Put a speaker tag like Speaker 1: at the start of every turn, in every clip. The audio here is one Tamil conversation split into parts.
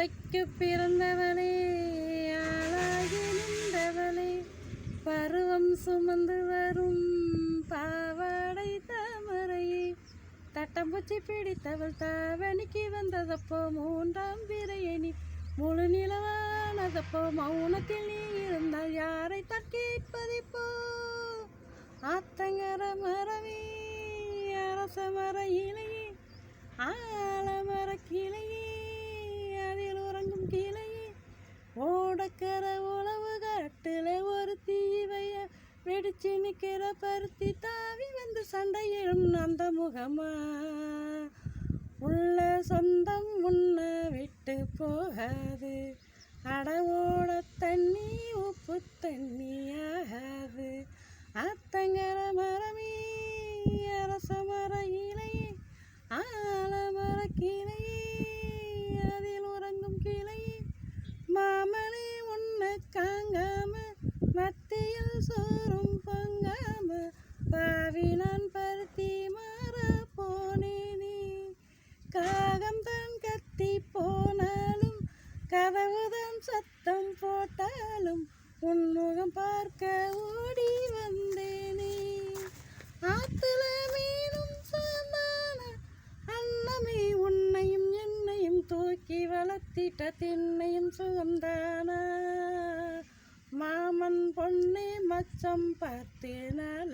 Speaker 1: தத்தைக்கு பிறந்தவளே ஆளாகி நின்றவளே. பருவம் சுமந்து வரும் பாவாடை தாமரையே. தட்டம்பூச்சி பிடித்தவள் தாவணிக்கு வந்ததப்போ மூன்றாம் விரையணி முழு நிலவானதப்போ மௌனத்தில் நீ இருந்தால் யாரை தற்கேட்பதிப்போ? ஆத்தங்கர மரமே அரச மர இலையே ஆலமர கிளையே. சினிக்கிற பருத்தி தாவி வந்து சண்டையிடும் அந்த முகமா? உள்ள சொந்தம் உன்ன விட்டு போகாது. அடவோட தண்ணி உப்பு தண்ணி ஆகாது. அத்தங்கர மரமே அரச மர இலையே ஆலமர கிளையே அதில் உறங்கும் கிளையே மாமனே உன்னை காங்காம மத்தியில் சோறும் பாவி நான் பருத்தி மாற போனேனே. காகம் தான் கத்தி போனாலும் கதவுதான் சத்தம் போட்டாலும் உன்முகம் பார்க்க ஓடி வந்தேனே. ஆத்துல மீனும் சாந்தான அன்னமே உன்னையும் என்னையும் தூக்கி வளர்த்திட்ட திண்ணையும் சுகந்தானா மாமன் பொண்ணே மச்சம் பார்த்தேனால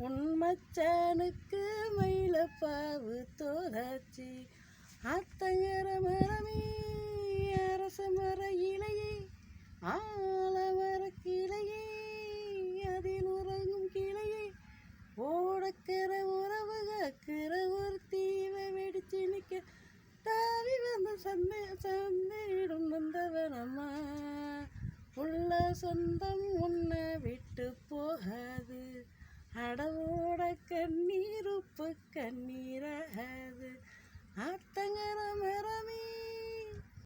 Speaker 1: நாளாச்சு உன் மச்சானுக்கு மயிலப்பாவு தோதாச்சு. ஆத்தங்கர மரமே அரச மர இலையே ஆலமர கிளையே அதில் உறங்கும் கிளையே. ஓடக்கிற உறவு காக்கிற ஒரு தீவை வெடிச்சு நிற்க தாவி வந்த சந்தை சந்தையிடும் வந்தவனம்மா. உள்ள சொந்தம் உன்னை அடவோட கண்ணீர் உப்பு கண்ணீராகாது ஆத்த